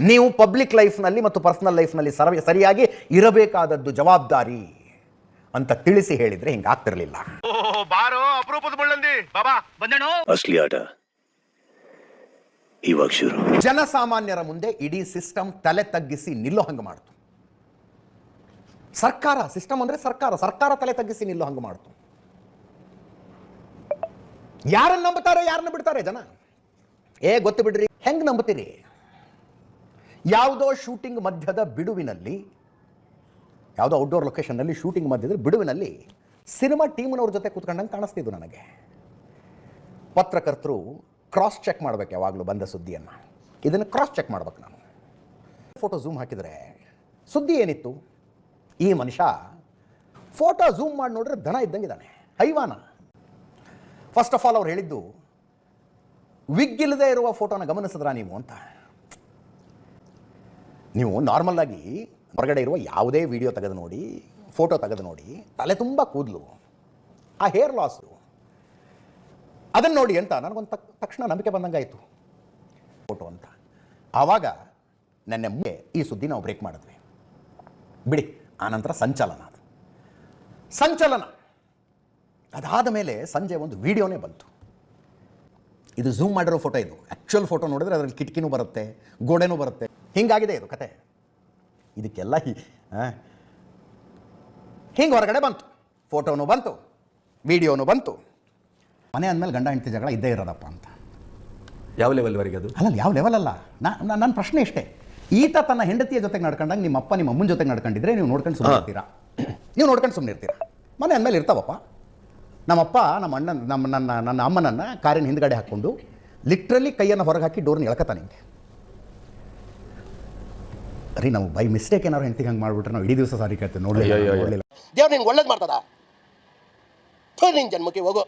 ನೀವು ಪಬ್ಲಿಕ್ ಲೈಫ್ನಲ್ಲಿ ಮತ್ತು ಪರ್ಸನಲ್ ಲೈಫ್ನಲ್ಲಿ ಸರ ಸರಿಯಾಗಿ ಇರಬೇಕಾದದ್ದು ಜವಾಬ್ದಾರಿ ಅಂತ ತಿಳಿಸಿ ಹೇಳಿದ್ರೆ ಹಿಂಗೆ ಆಗ್ತಿರ್ಲಿಲ್ಲ. ಬಾರೋ ಅಪರೂಪದ ಮುಳ್ಳಂದಿ. ಬಾಬಾ ಬಂದೇಣು ಅಸಲಿ ಆಟ. ಇವಾಗ ಶುರು. ಜನಸಾಮಾನ್ಯರ ಮುಂದೆ ಇಡೀ ಸಿಸ್ಟಮ್ ತಲೆ ತಗ್ಗಿಸಿ ನಿಲ್ಲೋ ಹಂಗೆ ಮಾಡ್ತು. ಸರ್ಕಾರ ಸಿಸ್ಟಮ್ ಅಂದ್ರೆ ಸರ್ಕಾರ ಸರ್ಕಾರ ತಲೆ ತಗ್ಗಿಸಿ ನಿಲ್ಲೋ ಹಂಗೆ ಮಾಡ್ತು. ಯಾರನ್ನ ನಂಬುತ್ತಾರೆ ಯಾರನ್ನ ಬಿಡ್ತಾರೆ ಜನ? ಏ ಗೊತ್ತು ಬಿಡ್ರಿ. ಹೆಂಗ್ ನಂಬುತ್ತೀರಿ? ಯಾವುದೋ ಶೂಟಿಂಗ್ ಮಧ್ಯದ ಬಿಡುವಿನಲ್ಲಿ, ಯಾವುದೋ ಔಟ್ಡೋರ್ ಲೊಕೇಶನ್ನಲ್ಲಿ ಶೂಟಿಂಗ್ ಮಧ್ಯದ ಬಿಡುವಿನಲ್ಲಿ ಸಿನಿಮಾ ಟೀಮ್ನವ್ರ ಜೊತೆ ಕೂತ್ಕೊಂಡಂಗೆ ಕಾಣಿಸ್ತಿದ್ದು ನನಗೆ. ಪತ್ರಕರ್ತರು ಕ್ರಾಸ್ ಚೆಕ್ ಮಾಡಬೇಕು ಯಾವಾಗಲೂ ಬಂದ ಸುದ್ದಿಯನ್ನು. ಇದನ್ನು ಕ್ರಾಸ್ ಚೆಕ್ ಮಾಡ್ಬೇಕು ನಾನು. ಫೋಟೋ ಝೂಮ್ ಹಾಕಿದರೆ ಸುದ್ದಿ ಏನಿತ್ತು? ಈ ಮನುಷ್ಯ ಫೋಟೋ ಝೂಮ್ ಮಾಡಿ ನೋಡಿದ್ರೆ ದನ ಇದ್ದಂಗಿದ್ದಾನೆ ಹೈವಾನ. ಫಸ್ಟ್ ಆಫ್ ಆಲ್ ಅವ್ರು ಹೇಳಿದ್ದು ವಿಗ್ ಇಲ್ಲದೆ ಇರುವ ಫೋಟೋನ ಗಮನಿಸಿದ್ರಾ ನೀವು ಅಂತ. ನೀವು ನಾರ್ಮಲ್ ಆಗಿ ಹೊರಗಡೆ ಇರುವ ಯಾವುದೇ ವಿಡಿಯೋ ತೆಗೆದು ನೋಡಿ ಫೋಟೋ ತೆಗೆದು ನೋಡಿ, ತಲೆ ತುಂಬ ಕೂದಲು, ಆ ಹೇರ್ ಲಾಸು ಅದನ್ನು ನೋಡಿ ಅಂತ ನನಗೊಂದು ತಕ್, ತಕ್ಷಣ ನಂಬಿಕೆ ಬಂದಂಗಾಯಿತು. ಫೋಟೋ ಅಂತ. ಆವಾಗ ನನ್ನ ಮುಂದೆ ಈ ಸುದ್ದಿ ನಾವು ಬ್ರೇಕ್ ಮಾಡಿದ್ವಿ. ಬಿಡಿ ಆನಂತರ ಸಂಚಲನ ಅದು. ಸಂಚಲನ. ಅದಾದ ಮೇಲೆ ಸಂಜೆ ಒಂದು ವಿಡಿಯೋನೇ ಬಂತು. ಇದು ಝೂಮ್ ಮಾಡಿರೋ ಫೋಟೋ ಇದು. ಆ್ಯಕ್ಚುಯಲ್ ಫೋಟೋ ನೋಡಿದ್ರೆ ಅದರಲ್ಲಿ ಕಿಟಕಿನೂ ಬರುತ್ತೆ, ಗೋಡೆನೂ ಬರುತ್ತೆ ಹಿಂಗಾಗಿದೆ ಇದು ಕತೆ. ಇದಕ್ಕೆಲ್ಲ ಹಿಂಗೆ ಹೊರಗಡೆ ಬಂತು. ಫೋಟೋನು ಬಂತು ವಿಡಿಯೋನು ಬಂತು. ಮನೆ ಅಂದಮೇಲೆ ಗಂಡ ಹೆಂಡತಿ ಜಗಳ ಇದ್ದೇ ಇರೋದಪ್ಪ ಅಂತ. ಯಾವ ಲೆವೆಲ್ವರೆಗೆ ಅದು? ಅಲ್ಲ ಯಾವ ಲೆವೆಲ್ ಅಲ್ಲ. ನನ್ನ ಪ್ರಶ್ನೆ ಇಷ್ಟೇ. ಈತ ತನ್ನ ಹೆಂಡತಿಯ ಜೊತೆಗೆ ನಡ್ಕೊಂಡಾಗ ನಿಮ್ಮ ಅಪ್ಪ ನಿಮ್ಮ ಅಮ್ಮನ ಜೊತೆಗೆ ನಡ್ಕೊಂಡಿದ್ರೆ ನೀವು ನೋಡ್ಕೊಂಡು ಸುಮ್ಮನೆ ಇರ್ತೀರಾ ನೀವು ನೋಡ್ಕೊಂಡು ಸುಮ್ಮನೆ ಇರ್ತೀರಾ ಮನೆ ಅಂದಮೇಲೆ ಇರ್ತಾವಪ್ಪ. ನಮ್ಮಪ್ಪ ನಮ್ಮ ಅಣ್ಣ ನಮ್ಮ ನನ್ನ ನನ್ನ ಅಮ್ಮನನ್ನು ಕಾರಿನ ಹಿಂದ್ಗಡೆ ಹಾಕ್ಕೊಂಡು ಲಿಟ್ರಲಿ ಕೈಯನ್ನು ಹೊರಗೆ ಹಾಕಿ ಡೋರ್ನ ಎಳ್ಕತಾನೆ ಹಿಂಗೆ ರೀ ನಾವು ಬೈ ಮಿಸ್ಟೇಕ್ ಏನಾದ್ರು ಹೆಂಡತಿಗೆ ಹಂಗೆ ಮಾಡ್ಬಿಟ್ರೆ ನಾವು ಇಡೀ ದಿವಸ ಸಾರಿ ಕೇಳ್ತೇವೆ. ನೋಡಲಿಲ್ಲ. ನೋಡಲಿಲ್ಲ. ದೇವ್ರು ನಿನ್ಗೆ ಒಳ್ಳೇದು ಮಾಡ್ತದ ಥು, ನಿನ್ ಜನ್ಮಕ್ಕೆ ಹೋಗು.